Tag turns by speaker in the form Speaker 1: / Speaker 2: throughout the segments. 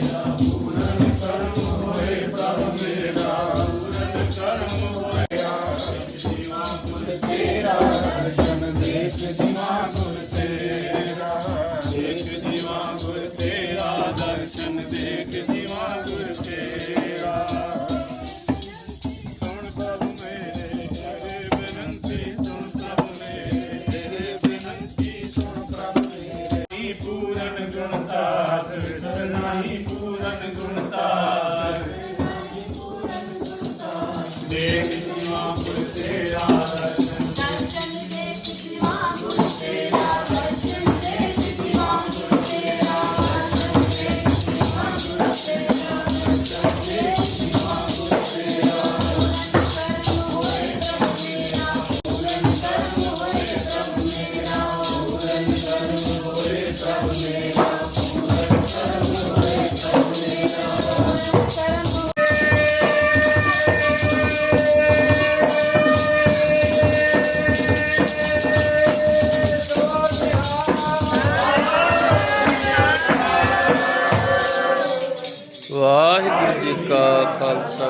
Speaker 1: Christ. ਦੇਖ ਜੀਵਾ ਪੁਰ ਤੇਰਾ
Speaker 2: ਕਾ ਖਾਲਸਾ।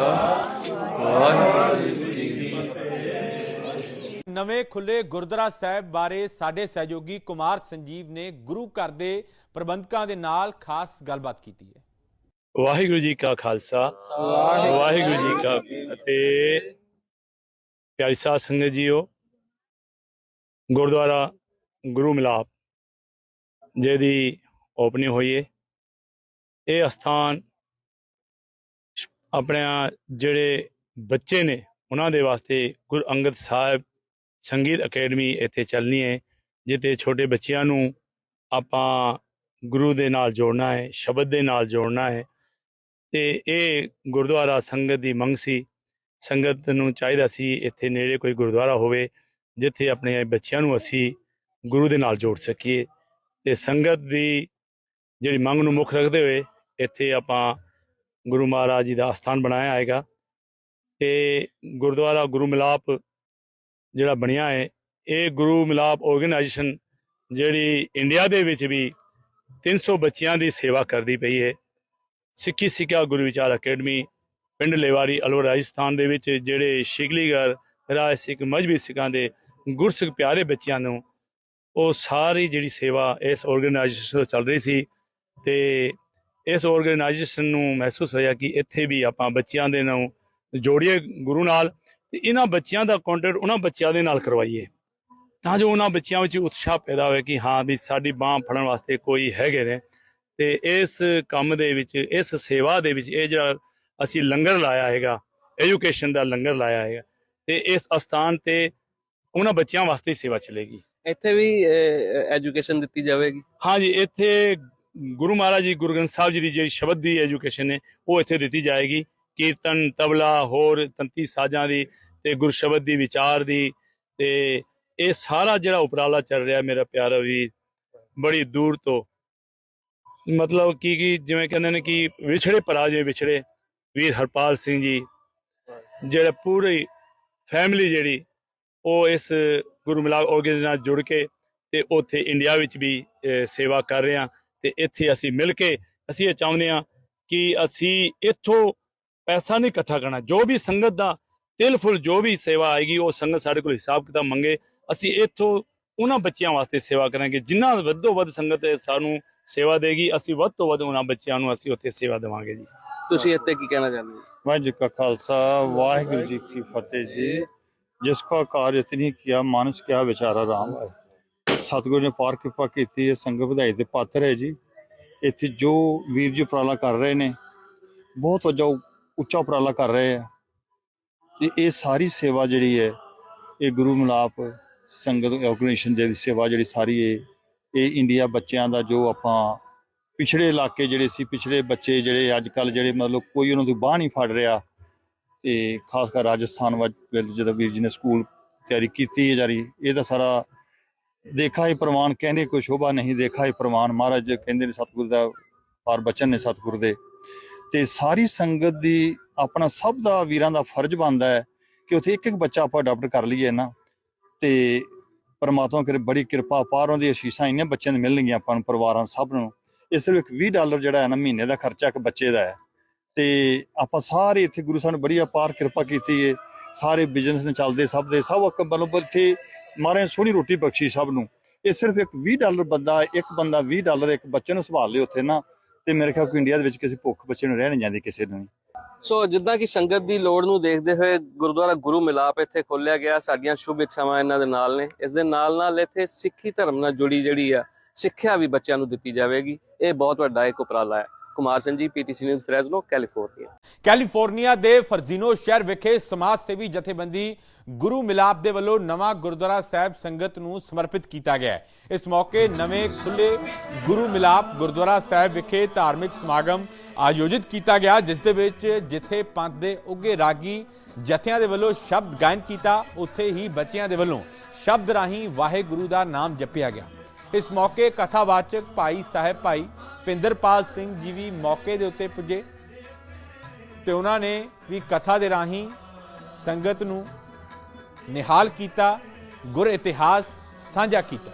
Speaker 2: ਵਾਹਿਗੁਰੂ ਜੀ ਕੀ ਫਤਿਹ।
Speaker 3: ਨਵੇਂ ਖੁੱਲੇ ਗੁਰਦੁਆਰਾ ਸਾਹਿਬ ਬਾਰੇ ਸਾਡੇ ਸਹਿਯੋਗੀ ਕੁਮਾਰ ਸੰਜੀਵ ਨੇ ਗੁਰੂ ਘਰ ਦੇ ਪ੍ਰਬੰਧਕਾਂ ਦੇ ਨਾਲ ਖਾਸ ਗੱਲਬਾਤ ਕੀਤੀ ਹੈ।
Speaker 4: ਵਾਹਿਗੁਰੂ ਜੀ ਕਾ ਖਾਲਸਾ। ਵਾਹਿਗੁਰੂ ਜੀ ਕਾ ਫਤਿਹ। ਪਿਆਰੀ ਸਾਧ ਸੰਗਤ ਜੀਓ ਗੁਰਦੁਆਰਾ ਗੁਰੂ ਮਿਲਾਪ ਜਿਹਦੀ ਓਪਨਿੰਗ ਹੋਈ ਹੈ ਇਹ ਅਸਥਾਨ ਸ਼- ਆਪਣੇ ਜਿਹੜੇ ਬੱਚੇ ਨੇ, ਉਹਨਾਂ ਦੇ ਵਾਸਤੇ ਗੁਰੂ ਅੰਗਦ ਸਾਹਿਬ ਸੰਗੀਤ ਅਕੈਡਮੀ ਇੱਥੇ ਚੱਲਣੀ ਹੈ, ਜਿੱਥੇ ਛੋਟੇ ਬੱਚਿਆਂ ਨੂੰ ਆਪਾਂ ਗੁਰੂ ਦੇ ਨਾਲ ਜੋੜਨਾ ਹੈ, ਸ਼ਬਦ ਦੇ ਨਾਲ ਜੋੜਨਾ ਹੈ। ਤੇ ਇਹ ਗੁਰਦੁਆਰਾ ਸੰਗਤ ਦੀ ਮੰਗ ਸੀ, ਸੰਗਤ ਨੂੰ ਚਾਹੀਦਾ ਸੀ ਇੱਥੇ ਨੇੜੇ ਕੋਈ ਗੁਰਦੁਆਰਾ ਹੋਵੇ, ਜਿੱਥੇ ਆਪਣੇ ਬੱਚਿਆਂ ਨੂੰ ਅਸੀਂ ਗੁਰੂ ਦੇ ਨਾਲ ਜੋੜ ਸਕੀਏ। ਤੇ ਸੰਗਤ ਦੀ ਜਿਹੜੀ ਮੰਗ ਨੂੰ ਮੁੱਖ ਰੱਖਦੇ ਹੋਏ ਇੱਥੇ ਆਪਾਂ ਗੁਰੂ ਮਹਾਰਾਜ ਜੀ ਦਾ ਸਥਾਨ ਬਣਾਇਆ ਹੈਗਾ ਤੇ ਗੁਰਦੁਆਰਾ ਗੁਰੂ ਮਿਲਾਪ ਜਿਹੜਾ ਬਣਿਆ ਹੈ, ਇਹ ਗੁਰੂ ਮਿਲਾਪ ਆਰਗੇਨਾਈਜੇਸ਼ਨ ਜਿਹੜੀ ਇੰਡੀਆ ਦੇ ਵਿੱਚ ਵੀ 300 ਬੱਚਿਆਂ ਦੀ ਸੇਵਾ ਕਰਦੀ ਪਈ ਹੈ। ਸਿੱਖੀ ਸਿੱਖਿਆ ਗੁਰੂ ਵਿਚਾਰ ਅਕੈਡਮੀ ਪਿੰਡ ਲੇਵਾਰੀ ਅਲਵਰ ਰਾਜਸਥਾਨ ਦੇ ਵਿੱਚ ਜਿਹੜੇ ਸ਼ਿਗਲੀਗਰ ਰਾਜ ਸਿੱਖ, ਮਜਬੀ ਸਿੱਖਾਂ ਦੇ ਗੁਰਸਿੱਖ ਪਿਆਰੇ ਬੱਚਿਆਂ ਨੂੰ ਉਹ ਸਾਰੀ ਜਿਹੜੀ ਸੇਵਾ ਇਸ ਆਰਗੇਨਾਈਜੇਸ਼ਨ ਤੋਂ ਚੱਲ ਰਹੀ ਸੀ ਤੇ ਇਸ ਆਰਗੇਨਾਈਜੇਸ਼ਨ ਨੂੰ ਮਹਿਸੂਸ ਹੋਇਆ ਕਿ ਇੱਥੇ ਵੀ ਆਪਾਂ ਬੱਚਿਆਂ ਦੇ ਨੂੰ ਜੋੜੀਏ ਗੁਰੂ ਨਾਲ ਤੇ ਇਹਨਾਂ ਬੱਚਿਆਂ ਦਾ ਕੰਟੈਕਟ ਉਹਨਾਂ ਬੱਚਿਆਂ ਦੇ ਨਾਲ ਕਰਵਾਈਏ। ਤਾਂ ਜੋ ਉਹਨਾਂ ਬੱਚਿਆਂ ਵਿੱਚ ਉਤਸ਼ਾਹ ਪੈਦਾ ਹੋਵੇ ਕਿ ਹਾਂ ਵੀ ਸਾਡੀ ਬਾਹ ਫੜਨ ਵਾਸਤੇ ਕੋਈ ਹੈਗੇ ਨੇ। ਤੇ ਇਸ ਕੰਮ ਦੇ ਵਿੱਚ ਇਸ ਸੇਵਾ ਦੇ ਵਿੱਚ ਇਹ ਜਿਹੜਾ ਅਸੀਂ ਲੰਗਰ ਲਾਇਆ ਹੈਗਾ ਐਜੂਕੇਸ਼ਨ ਦਾ ਲੰਗਰ ਲਾਇਆ ਹੈਗਾ ਤੇ ਇਸ ਅਸਥਾਨ ਤੇ ਉਹਨਾਂ ਬੱਚਿਆਂ ਵਾਸਤੇ ਸੇਵਾ ਚਲੇਗੀ।
Speaker 2: ਇੱਥੇ ਵੀ ਐਜੂਕੇਸ਼ਨ ਦਿੱਤੀ ਜਾਵੇਗੀ?
Speaker 4: ਹਾਂਜੀ ਇੱਥੇ ਗੁਰੂ ਮਹਾਰਾਜ ਜੀ, ਗੁਰੂ ਗ੍ਰੰਥ ਸਾਹਿਬ ਜੀ ਦੀ ਜਿਹੜੀ ਸ਼ਬਦ ਦੀ ਐਜੂਕੇਸ਼ਨ ਹੈ ਉਹ ਇੱਥੇ ਦਿੱਤੀ ਜਾਏਗੀ। ਕੀਰਤਨ, ਤਬਲਾ, ਹੋਰ ਤੰਤੀ ਸਾਜ਼ਾਂ ਦੀ ਤੇ ਗੁਰ ਸ਼ਬਦ ਦੀ, ਵਿਚਾਰ ਦੀ ਤੇ ਇਹ ਸਾਰਾ ਜਿਹੜਾ ਉਪਰਾਲਾ ਚੱਲ ਰਿਹਾ ਮੇਰਾ ਪਿਆਰਾ ਵੀ ਬੜੀ ਦੂਰ ਤੋਂ। ਮਤਲਬ ਕੀ ਕੀ ਜਿਵੇਂ ਕਹਿੰਦੇ ਨੇ ਕਿ ਵਿਛੜੇ ਪਰਾਜੇ ਵਿਛੜੇ ਵੀਰ ਹਰਪਾਲ ਸਿੰਘ ਜੀ, ਜਿਹੜਾ ਪੂਰੀ ਫੈਮਿਲੀ ਜਿਹੜੀ, ਉਹ ਇਸ ਗੁਰੂ ਮਿਲਾਪ ਆਰਗੇਨਾਈਜੇਸ਼ਨ ਨਾਲ ਜੁੜ ਕੇ ਤੇ ਉੱਥੇ ਇੰਡੀਆ ਵਿੱਚ ਵੀ ਸੇਵਾ ਕਰ ਰਹੇ। ਹਾਂ ਤੇ ਇੱਥੇ ਅਸੀਂ ਮਿਲ ਕੇ ਅਸੀਂ ਇਹ ਚਾਹੁੰਦੇ ਹਾਂ ਕਿ ਅਸੀਂ ਇੱਥੋਂ ਪੈਸਾ ਨਹੀਂ ਇਕੱਠਾ ਕਰਨਾ। ਜੋ ਵੀ ਸੰਗਤ ਦਾ ਤਿਲ ਫੁੱਲ ਜੋ ਵੀ ਸੇਵਾ ਆਏਗੀ ਉਹ ਸੰਗਤ ਸਾਡੇ ਕੋਲ ਹਿਸਾਬ ਕਿਤਾਬ ਮੰਗੇ। ਅਸੀਂ ਇੱਥੋਂ ਉਹਨਾਂ ਬੱਚਿਆਂ ਵਾਸਤੇ ਸੇਵਾ ਕਰਾਂਗੇ ਜਿੰਨਾ ਵੱਧੋ ਵੱਧ ਸੰਗਤ ਸਾਨੂੰ ਸੇਵਾ ਦੇਗੀ ਅਸੀਂ ਵੱਧ ਤੋਂ ਵੱਧ ਉਹਨਾਂ ਬੱਚਿਆਂ ਨੂੰ ਅਸੀਂ ਉੱਥੇ ਸੇਵਾ ਦੇਵਾਂਗੇ ਜੀ।
Speaker 2: ਤੁਸੀਂ ਇੱਥੇ ਕੀ ਕਹਿਣਾ ਚਾਹੁੰਦੇ ਹੋ?
Speaker 5: ਵਾਹਿਗੁਰੂ ਜੀ ਕਾ ਖਾਲਸਾ ਵਾਹਿਗੁਰੂ ਜੀ ਕੀ ਫਤਿਹ ਜੀ। ਜਿਸ ਕਾ ਕਾਰਜ ਇਤਨੀ ਕੀਆ ਮਾਨਸ ਕਿਆ ਵਿਚਾਰਾ ਰਾਮ ਹੈ। ਸਤਿਗੁਰੂ ਨੇ ਪਾਰ ਕਿਰਪਾ ਕੀਤੀ ਹੈ ਸੰਗਤ ਵਧਾਈ ਦੇ ਪਾਤਰ ਹੈ ਜੀ। ਇੱਥੇ ਜੋ ਵੀਰ ਜੀ ਉਪਰਾਲਾ ਕਰ ਰਹੇ ਨੇ, ਬਹੁਤ ਵੱਡਾ ਉੱਚਾ ਉਪਰਾਲਾ ਕਰ ਰਹੇ ਆ। ਤੇ ਇਹ ਸਾਰੀ ਸੇਵਾ ਜਿਹੜੀ ਹੈ, ਇਹ ਗੁਰੂ ਮਿਲਾਪ ਸੰਗਤ ਆਰਗੇਨਾਈਜੇਸ਼ਨ ਦੇ ਸੇਵਾ ਜਿਹੜੀ ਸਾਰੀ ਇਹ ਇਹ ਇੰਡੀਆ ਬੱਚਿਆਂ ਦਾ ਜੋ ਆਪਾਂ ਪਿਛੜੇ ਇਲਾਕੇ ਜਿਹੜੇ ਸੀ, ਪਿਛੜੇ ਬੱਚੇ ਜਿਹੜੇ ਅੱਜ ਕੱਲ ਜਿਹੜੇ ਮਤਲਬ ਕੋਈ ਉਹਨਾਂ ਦੀ ਬਾਹ ਨਹੀਂ ਫੜ ਰਿਹਾ। ਤੇ ਖਾਸ ਕਰ ਰਾਜਸਥਾਨ ਵਿੱਚ ਜਦੋਂ ਵੀਰ ਜੀ ਨੇ ਸਕੂਲ ਤਿਆਰੀ ਕੀਤੀ ਹੈ ਜਾਰੀ, ਇਹਦਾ ਸਾਰਾ ਦੇਖਾ ਹੀ ਪ੍ਰਮਾਣ, ਕਹਿੰਦੇ ਕੋਈ ਸ਼ੋਭਾ ਨਹੀਂ, ਦੇਖਾ ਹੀ ਪ੍ਰਮਾਣ। ਮਹਾਰਾਜ ਕਹਿੰਦੇ ਨੇ ਸਤਿਗੁਰ ਦਾ, ਪਾਰ ਬਚਨ ਨੇ ਸਤਿਗੁਰ ਦੇ। ਤੇ ਸਾਰੀ ਸੰਗਤ ਦੀ ਆਪਣਾ ਸਭ ਦਾ ਵੀਰਾਂ ਦਾ ਫਰਜ਼ ਬਣਦਾ ਹੈ ਕਿ ਉੱਥੇ ਇੱਕ ਇੱਕ ਬੱਚਾ ਆਪਾਂ ਅਡਾਪਟ ਕਰ ਲਈਏ ਨਾ। ਤੇ ਪਰਮਾਤਮਾ ਕਰੇ ਬੜੀ ਕਿਰਪਾ, ਪਾਰੋਂ ਦੀ ਅਸ਼ੀਸ਼ਾਂ ਇੰਨੇ ਬੱਚਿਆਂ ਨੂੰ ਮਿਲਣਗੀਆਂ ਆਪਾਂ ਨੂੰ, ਪਰਿਵਾਰਾਂ ਸਭ ਨੂੰ। ਇਸ ਸਿਰਫ 20 ਡਾਲਰ ਜਿਹੜਾ ਹੈ ਨਾ, ਮਹੀਨੇ ਦਾ ਖਰਚਾ ਇੱਕ ਬੱਚੇ ਦਾ ਹੈ। ਤੇ ਆਪਾਂ ਸਾਰੇ ਇੱਥੇ ਗੁਰੂ ਸਾਹਿਬ ਨੇ ਬੜੀ ਅਪਾਰ ਕਿਰਪਾ ਕੀਤੀ ਹੈ ਸਾਰੇ ਬਿਜ਼ਨਸ ਨੇ ਚੱਲਦੇ, ਸਭ ਦੇ, ਸਭ ਇੱਕ ਮਤਲਬ ਇੱਥੇ ਮਾਰੇ ਸੋਹਣੀ ਰੋਟੀ ਬਖਸ਼ੀ ਸਭ ਨੂੰ। ਇਹ ਸਿਰਫ ਇੱਕ 20 ਡਾਲਰ ਬੰਦਾ ਇੱਕ ਬੰਦਾ 20 ਡਾਲਰ ਇੱਕ ਬੱਚੇ ਨੂੰ ਸੰਭਾਲ ਲੇ ਉੱਥੇ ਨਾ ਤੇ ਮੇਰੇ ਖਿਆਲ ਕੋਈ ਇੰਡੀਆ ਦੇ ਵਿੱਚ ਕਿਸੇ ਭੁੱਖ ਬੱਚੇ ਨੂੰ ਰਹਿ ਨਹੀਂ ਜਾਂਦੀ ਕਿਸੇ ਨੂੰ।
Speaker 2: ਸੋ ਜਿੱਦਾਂ ਕਿ ਸੰਗਤ ਦੀ ਲੋੜ ਨੂੰ ਦੇਖਦੇ ਹੋਏ ਗੁਰਦੁਆਰਾ ਗੁਰੂ ਮਿਲਾਪ ਇੱਥੇ ਖੋਲਿਆ ਗਿਆ ਸਾਡੀਆਂ ਸ਼ੁਭ ਇੱਛਾਵਾਂ ਇਹਨਾਂ ਦੇ ਨਾਲ ਨੇ। ਇਸ ਦੇ ਨਾਲ ਨਾਲ ਇੱਥੇ ਸਿੱਖੀ ਧਰਮ ਨਾਲ ਜੁੜੀ ਜਿਹੜੀ ਆ ਸਿੱਖਿਆ ਵੀ ਬੱਚਿਆਂ ਨੂੰ ਦਿੱਤੀ ਜਾਵੇਗੀ। ਇਹ ਬਹੁਤ ਵੱਡਾ ਇੱਕ ਉਪਰਾਲਾ ਹੈ। Kumar Singh ji PTC news Fresno California.
Speaker 3: California ਦੇ ਫਰਜ਼ੀਨੋ ਸ਼ਹਿਰ ਵਿਖੇ ਸਮਾਜ ਸੇਵੀ ਜਥੇਬੰਦੀ ਗੁਰੂ ਮਿਲਾਪ ਦੇ ਵੱਲੋਂ ਨਵਾਂ ਗੁਰਦੁਆਰਾ ਸਾਹਿਬ ਸੰਗਤ ਨੂੰ ਸਮਰਪਿਤ ਕੀਤਾ ਗਿਆ ਹੈ। ਇਸ ਮੌਕੇ ਨਵੇਂ ਖੁੱਲੇ ਗੁਰੂ ਮਿਲਾਪ ਗੁਰਦੁਆਰਾ ਸਾਹਿਬ ਵਿਖੇ ਧਾਰਮਿਕ ਸਮਾਗਮ ਆਯੋਜਿਤ ਕੀਤਾ ਗਿਆ, ਜਿਸ ਦੇ ਵਿੱਚ ਜਿੱਥੇ ਪੰਥ ਦੇ ਉੱਗੇ ਰਾਗੀ ਜਥਿਆਂ ਦੇ ਵੱਲੋਂ ਸ਼ਬਦ ਗਾਇਨ ਕੀਤਾ, ਉੱਥੇ ਹੀ ਬੱਚਿਆਂ ਦੇ ਵੱਲੋਂ ਸ਼ਬਦ ਰਾਹੀਂ ਵਾਹਿਗੁਰੂ ਦਾ ਨਾਮ ਜਪਿਆ ਗਿਆ। ਇਸ ਮੌਕੇ ਕਥਾਵਾਚਕ ਭਾਈ ਸਾਹਿਬ ਭਾਈ ਪਿੰਦਰਪਾਲ ਸਿੰਘ ਜੀ ਵੀ ਮੌਕੇ ਦੇ ਉੱਤੇ ਪੁੱਜੇ ਤੇ ਉਹਨਾਂ ਨੇ ਵੀ ਕਥਾ ਦੇ ਰਾਹੀਂ ਸੰਗਤ ਨੂੰ ਨਿਹਾਲ ਕੀਤਾ ਗੁਰ ਇਤਿਹਾਸ ਸਾਂਝਾ ਕੀਤਾ।